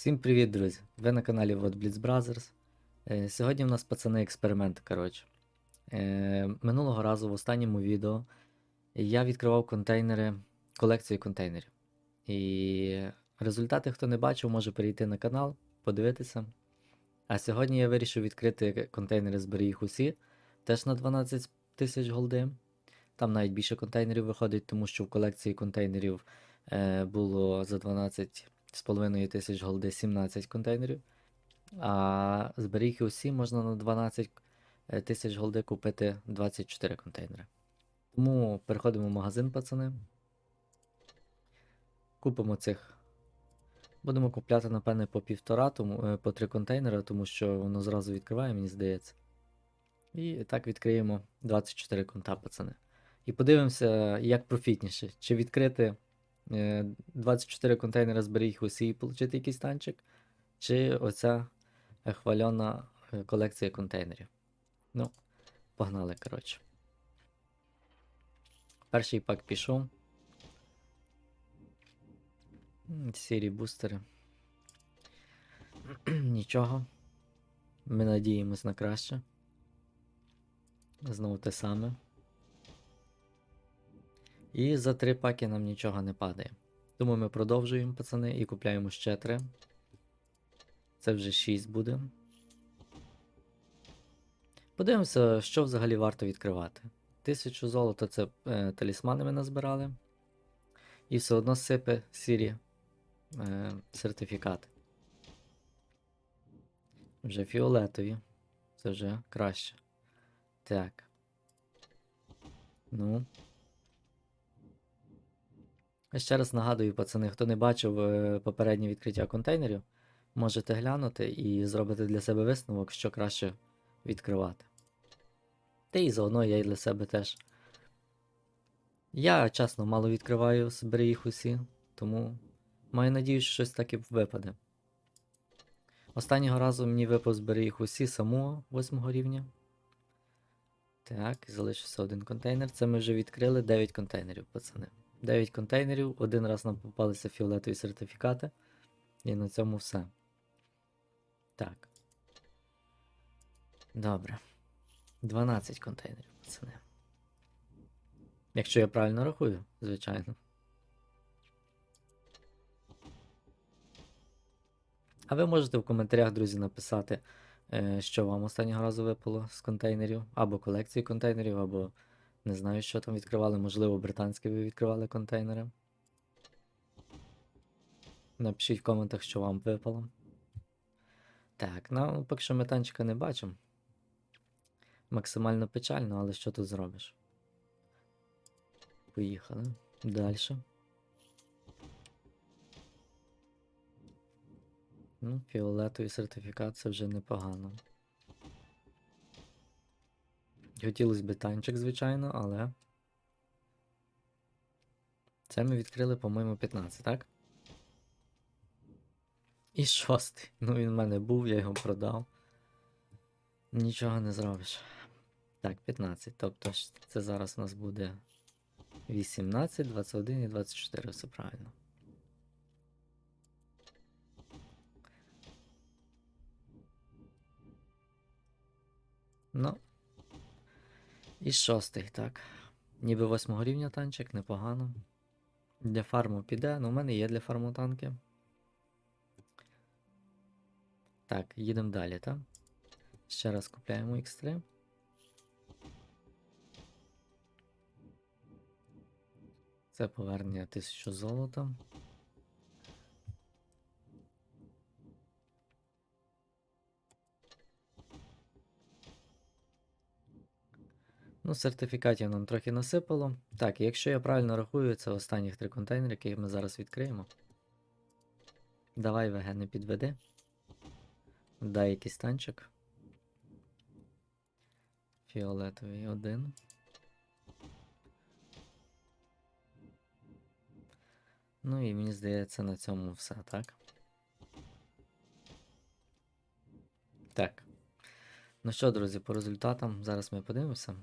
Всім привіт, друзі! Ви на каналі Вот Blitz Brothers. Е, Сьогодні в нас пацани експеримент, коротше. Е, Минулого разу в останньому відео я відкривав контейнери, колекцію контейнерів. І результати, хто не бачив, може перейти на канал, подивитися. А сьогодні я вирішив відкрити контейнери збери їх усі, теж на 12 тисяч голди. Там навіть більше контейнерів виходить, тому що в колекції контейнерів е, було за 12 з половиною тисяч голди 17 контейнерів. А зберіг усі можна на 12 тисяч голди купити 24 контейнери. Тому переходимо в магазин, пацани. Купимо цих. Будемо купляти, напевне, по півтора, тому, е, по три контейнери, тому що воно зразу відкриває, мені здається. І так відкриємо 24 конта, пацани. І подивимося, як профітніше. Чи відкрити е, 24 контейнери зберіг усі і отримати якийсь танчик, чи оця е, хвальона е, колекція контейнерів. Ну, погнали, коротше. Перший пак пішов. Сірі бустери. Нічого. Ми надіємось на краще. Знову те саме. І за три паки нам нічого не падає. Тому ми продовжуємо, пацани, і купляємо ще три. Це вже 6 буде. Подивимося, що взагалі варто відкривати. Тисячу золота це е, талісмани ми назбирали. І все одно сипе сірі е, сертифікати. Вже фіолетові. Це вже краще. Так. Ну. Ще раз нагадую, пацани, хто не бачив е, попереднє відкриття контейнерів, можете глянути і зробити для себе висновок, що краще відкривати. Та і заодно я і для себе теж. Я чесно мало відкриваю, збери їх усі, тому маю надію, що щось таки випаде. Останнього разу мені випав збери їх усі самого 8 рівня. Так, залишився один контейнер. Це ми вже відкрили 9 контейнерів, пацани. 9 контейнерів, один раз нам попалися фіолетові сертифікати. І на цьому все. Так. Добре. 12 контейнерів, пацани. Якщо я правильно рахую, звичайно. А ви можете в коментарях, друзі, написати, е, що вам останнього разу випало з контейнерів, або колекції контейнерів, або не знаю, що там відкривали, можливо, британські ви відкривали контейнери. Напишіть в коментах, що вам випало. Так, ну поки що ми танчика не бачимо. Максимально печально, але що тут зробиш? Поїхали. Далі. Ну, фіолетовий сертифікат вже непогано. Хотілося б танчик, звичайно, але. Це ми відкрили, по-моєму, 15, так? І шостий. Ну, він в мене був, я його продав. Нічого не зробиш. Так, 15. Тобто це зараз у нас буде 18, 21 і 24, все правильно. Ну. І шостий, так. Ніби восьмого рівня танчик, непогано. Для фарму піде, ну в мене є для фарму танки. Так, їдемо далі, так? Ще раз купляємо X3. Це повернення 1000 золота. Ну, сертифікатів нам трохи насипало. Так, якщо я правильно рахую, це останніх три контейнери, які ми зараз відкриємо. Давай ВГ не підведи. Дай якийсь танчик. Фіолетовий один. Ну і мені здається, на цьому все, так? Так. Ну що, друзі, по результатам зараз ми подивимося.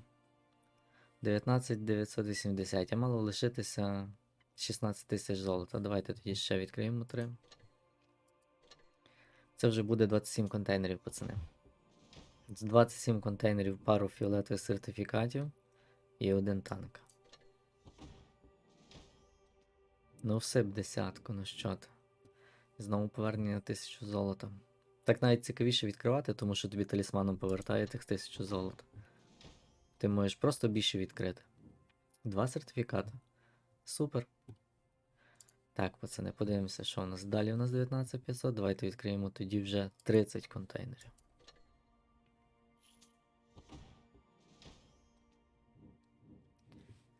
19980. Я мало лишитися 16 тисяч золота. Давайте тоді ще відкриємо 3. Це вже буде 27 контейнерів, пацани. З 27 контейнерів пару фіолетових сертифікатів і один танк. Ну, всип десятку, ну що ти. Знову повернення на 1000 золота. Так навіть цікавіше відкривати, тому що тобі талісманом повертає тих 1000 золота. Ти можеш просто більше відкрити. Два сертифікати. Супер. Так, пацани, подивимося, що у нас. Далі у нас 19500. Давайте відкриємо тоді вже 30 контейнерів.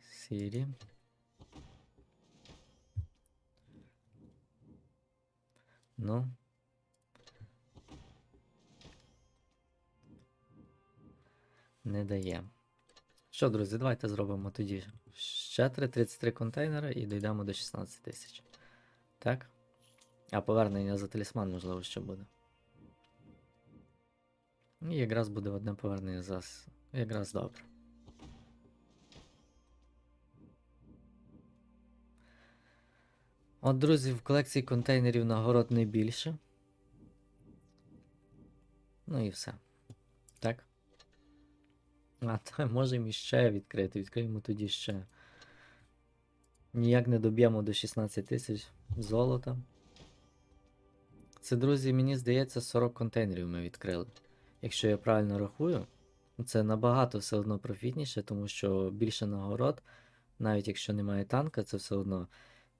Сірі. Ну. Не дає. Що, друзі, давайте зробимо тоді ще 3 33 контейнери і дійдемо до 16 тисяч. Так? А повернення за талісман, можливо, ще буде. І якраз буде одне повернення за. Якраз добре. От, друзі, в колекції контейнерів нагород не більше. Ну і все. Так. А, то можемо іще відкрити. Відкриємо тоді ще. Ніяк не доб'ємо до 16 тисяч золота. Це, друзі, мені здається, 40 контейнерів ми відкрили. Якщо я правильно рахую, це набагато все одно профітніше, тому що більше нагород, навіть якщо немає танка, це все одно.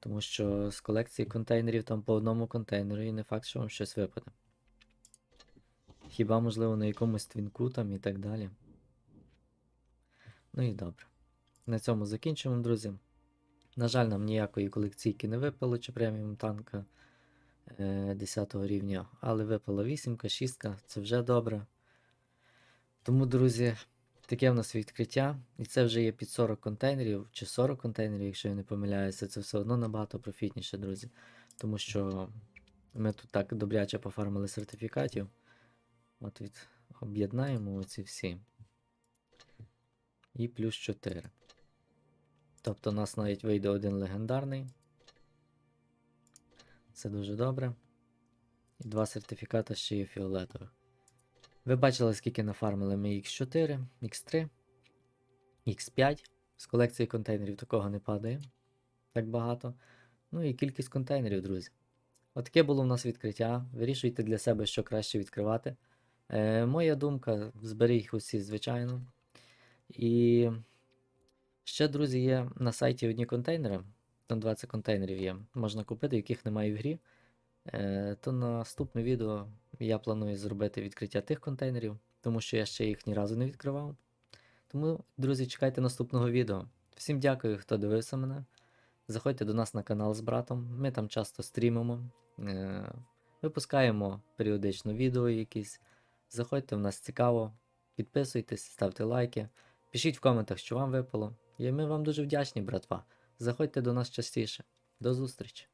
Тому що з колекції контейнерів там по одному контейнеру і не факт, що вам щось випаде. Хіба, можливо, на якомусь твінку там і так далі. Ну і добре. На цьому закінчуємо, друзі. На жаль, нам ніякої колекційки не випало чи преміум танка е, 10 рівня, але випала 8, 6, це вже добре. Тому, друзі, таке в нас відкриття. І це вже є під 40 контейнерів чи 40 контейнерів, якщо я не помиляюся, це все одно набагато профітніше, друзі. Тому що ми тут так добряче пофармили сертифікатів. От від об'єднаємо оці всі. І плюс 4. Тобто у нас навіть вийде один легендарний. Це дуже добре. І два сертифікати ще є фіолетових. Ви бачили, скільки нафармили ми X4, X3, X5. З колекції контейнерів такого не падає. Так багато. Ну і кількість контейнерів, друзі. Отаке було в нас відкриття. Вирішуйте для себе, що краще відкривати. Е, моя думка, зберіть їх усі, звичайно. І ще, друзі, є на сайті одні контейнери. Там 20 контейнерів є. Можна купити, яких немає в грі. Е, то наступне відео я планую зробити відкриття тих контейнерів, тому що я ще їх ні разу не відкривав. Тому, друзі, чекайте наступного відео. Всім дякую, хто дивився мене. Заходьте до нас на канал з братом. Ми там часто стрімимо, е, випускаємо періодично відео якісь. Заходьте, в нас цікаво. Підписуйтесь, ставте лайки. Пишіть в коментах, що вам випало. І ми вам дуже вдячні, братва. Заходьте до нас частіше. До зустрічі!